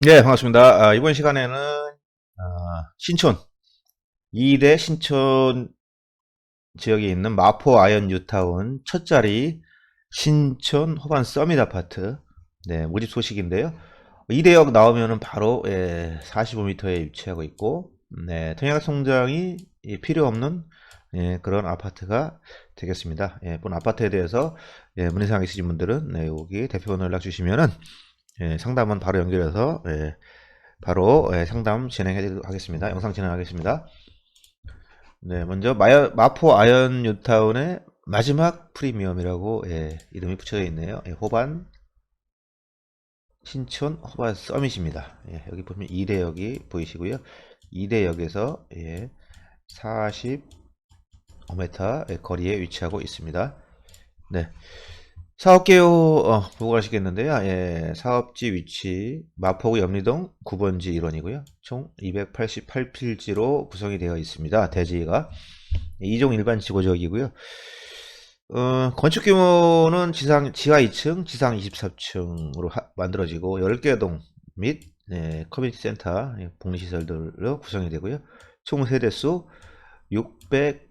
네, 반갑습니다. 아, 이번 시간에는 아, 신촌 2대 신촌 지역에 있는 마포 아현 뉴타운 첫 자리 신촌 호반 서밋 아파트 네, 모집 소식인데요. 2대역 나오면은 바로 예, 45m에 위치하고 있고 네, 통행 성장이 예, 필요 없는 예, 그런 아파트가 되겠습니다. 예, 본 아파트에 대해서 예, 문의사항 있으신 분들은 네, 여기 대표번호 연락 주시면은 예, 상담은 바로 연결해서 예, 바로 예, 상담 진행해 드리도록 하겠습니다. 영상 진행하겠습니다. 네, 먼저 마여, 마포 아현 뉴타운의 마지막 프리미엄이라고 예, 이름이 붙여져 있네요. 예, 호반 신촌 호반 서밋입니다. 예, 여기 보면 2대역이 보이시고요. 2대역에서 예, 45m 예, 거리에 위치하고 있습니다. 네. 사업 개요 어, 보고 가시겠는데요. 예, 사업지 위치 마포구 염리동 9번지 1원이고요. 총 288필지로 구성이 되어 있습니다. 대지가 2종 일반 지구적이고요. 어, 건축 규모는 지상 지하 2층, 지상 24층으로 만들어지고 10개 동 및 네, 커뮤니티 센터, 예, 복리시설들로 구성이 되고요. 총 세대수 600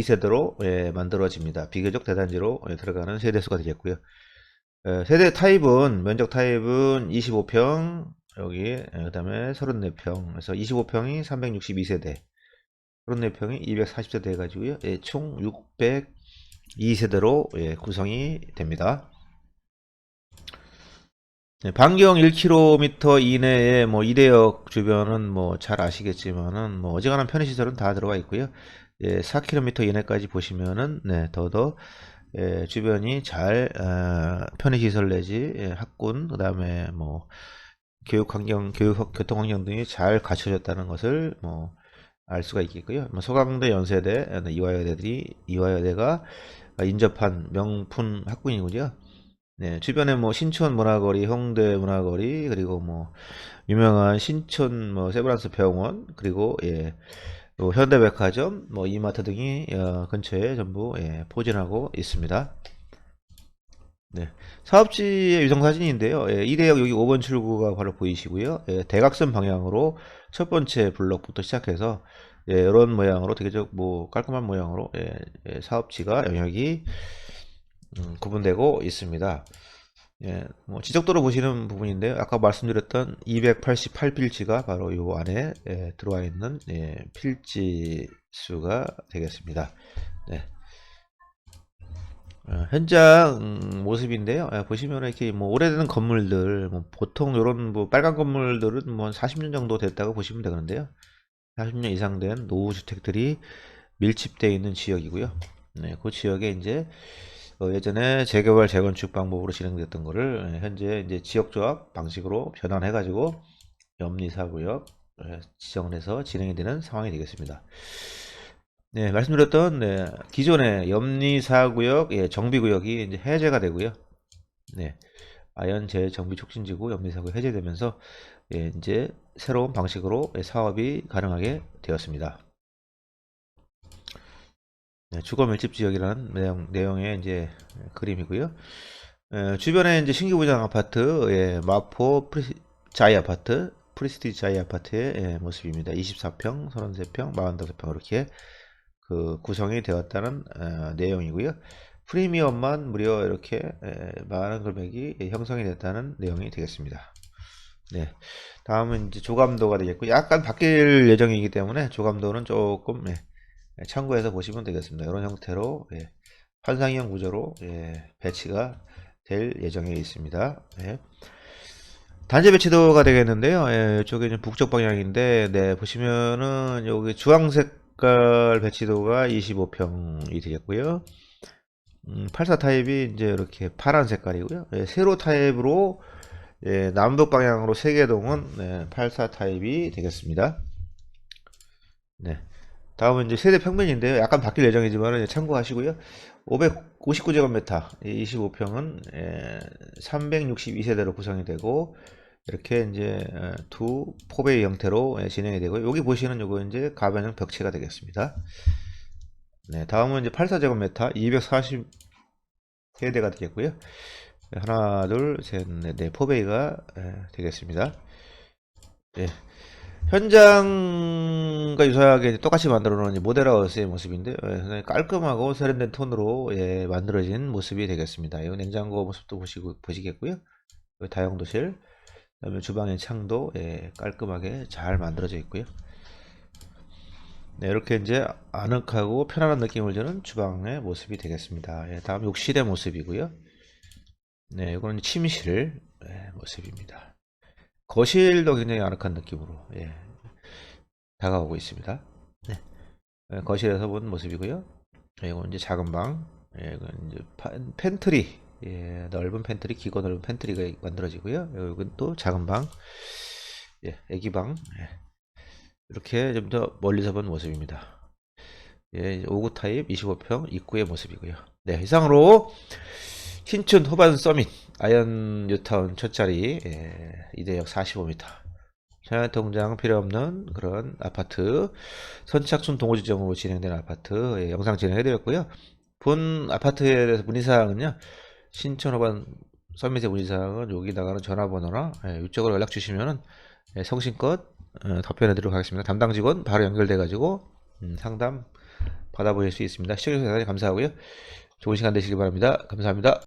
2세대로 예, 만들어집니다. 비교적 대단지로 예, 들어가는 세대수가 되겠고요. 예, 세대 타입은 면적 타입은 25평 여기 그 다음에 34평 그래서 25평이 362세대 34평이 240세대 해가지고요. 예, 총 602세대로 예, 구성이 됩니다. 네, 반경 1km 이내에 뭐 이대역 주변은 뭐 잘 아시겠지만은 뭐 어지간한 편의시설은 다 들어가 있고요. 예, 4km 이내까지 보시면은 네, 더더 예, 주변이 잘 어, 편의시설 내지 예, 학군 그다음에 뭐 교육 환경, 교육 교통 환경 등이 잘 갖춰졌다는 것을 뭐 알 수가 있겠고요. 뭐 소강대, 연세대, 어, 이화여대들이 이화여대가 인접한 명품 학군이고요. 네, 주변에 뭐 신촌 문화거리, 홍대 문화거리, 그리고 뭐 유명한 신촌 뭐 세브란스 병원, 그리고 예, 또 현대백화점, 뭐 이마트 등이 어, 근처에 전부 예, 포진하고 있습니다. 네, 사업지의 위성 사진인데요. 예, 이 대역 여기 5번 출구가 바로 보이시고요. 예, 대각선 방향으로 첫 번째 블럭부터 시작해서 예, 이런 모양으로 되게 뭐 깔끔한 모양으로 예, 예, 사업지가 영역이 음, 구분되고 있습니다. 예, 뭐 지적도로 보시는 부분인데요. 아까 말씀드렸던 288필지가 바로 이 안에 예, 들어와 있는 예, 필지 수가 되겠습니다. 네. 어, 현장 음, 모습인데요. 예, 보시면 이렇게 뭐 오래된 건물들, 뭐 보통 이런 뭐 빨간 건물들은 뭐 40년 정도 됐다고 보시면 되는데요. 40년 이상 된 노후 주택들이 밀집되어 있는 지역이고요. 네, 그 지역에 이제 어, 예전에 재개발 재건축 방법으로 진행됐던 거를 현재 이제 지역조합 방식으로 변환해 가지고 염리사구역 예, 지정해서 진행이 되는 상황이 되겠습니다. 네, 말씀드렸던 네, 기존의 염리사구역 예, 정비구역이 이제 해제가 되고요. 네, 아연 재정비 촉진지구 염리사구역 해제되면서 예, 이제 새로운 방식으로 예, 사업이 가능하게 되었습니다. 네, 주거 밀집 지역이라는 내용, 내용의 이제 그림이고요. 에, 주변에 이제 신규 분양 아파트, 예, 마포 프리, 자이 아파트, 프리스티지 자이 아파트의 예, 모습입니다. 24평, 33평, 45평 이렇게 그 구성이 되었다는 어, 내용이고요. 프리미엄만 무려 이렇게 에, 많은 금액이 예, 형성이 됐다는 내용이 되겠습니다. 네. 다음은 이제 조감도가 되겠고 약간 바뀔 예정이기 때문에 조감도는 조금 예, 예, 참고해서 보시면 되겠습니다. 이런 형태로 예, 환상형 구조로 예, 배치가 될 예정에 있습니다. 예. 단지 배치도가 되겠는데요. 예, 이쪽에 좀 북쪽 방향인데, 네, 보시면은 여기 주황 색깔 배치도가 25평이 되겠고요. 음, 84 타입이 이제 이렇게 파란 색깔이고요. 예, 세로 타입으로 예, 남북 방향으로 세계동은 네, 84 타입이 되겠습니다. 네. 다음은 이제 세대 평면인데요. 약간 바뀔 예정이지만 참고하시고요. 559제곱미터 25평은 362세대로 구성이 되고 이렇게 이제 어, 두 포베이 형태로 예, 진행이 되고 여기 보시는 요거 이제 가변형 벽체가 되겠습니다. 네, 다음은 이제 84제곱미터 240세대가 되겠고요. 하나, 둘, 셋, 넷, 네, 포베이가 예, 되겠습니다. 예. 현장과 유사하게 똑같이 만들어 놓은 이 모델하우스의 모습인데 예, 깔끔하고 세련된 톤으로 예, 만들어진 모습이 되겠습니다. 이 냉장고 모습도 보시고 보시겠고요. 그 다용도실, 그다음에 주방의 창도 예, 깔끔하게 잘 만들어져 있고요. 네, 이렇게 이제 아늑하고 편안한 느낌을 주는 주방의 모습이 되겠습니다. 예, 다음 욕실의 모습이고요. 네, 이거는 침실 예, 모습입니다. 거실도 굉장히 아늑한 느낌으로 예, 다가오고 있습니다. 네, 예, 거실에서 본 모습이고요. 예, 이건 이제 작은 방, 예, 이건 이제 파- 팬트리, 예, 넓은 팬트리, 기고 넓은 팬트리가 만들어지고요. 이건 또 작은 방, 예, 애기 방, 예. 이렇게 좀 더 멀리서 본 모습입니다. 예, 5구 타입 25평 입구의 모습이고요. 네, 이상으로 신촌 호반 서밋 아이언 뉴타운 첫자리 예, 이대역 45m 자연 통장 필요 없는 그런 아파트 선착순 동호 지정으로 진행된 아파트 예, 영상 진행해드렸고요. 본 아파트에 대해서 문의사항은요. 신촌 호반 서밋의 문의사항은 여기 나가는 전화번호나 예, 이쪽으로 연락 주시면은 예, 성심껏 어, 답변해드리도록 하겠습니다. 담당 직원 바로 연결돼 가지고 음, 상담 받아보실 수 있습니다. 시청해주셔서 감사하고요. 좋은 시간 되시기 바랍니다. 감사합니다.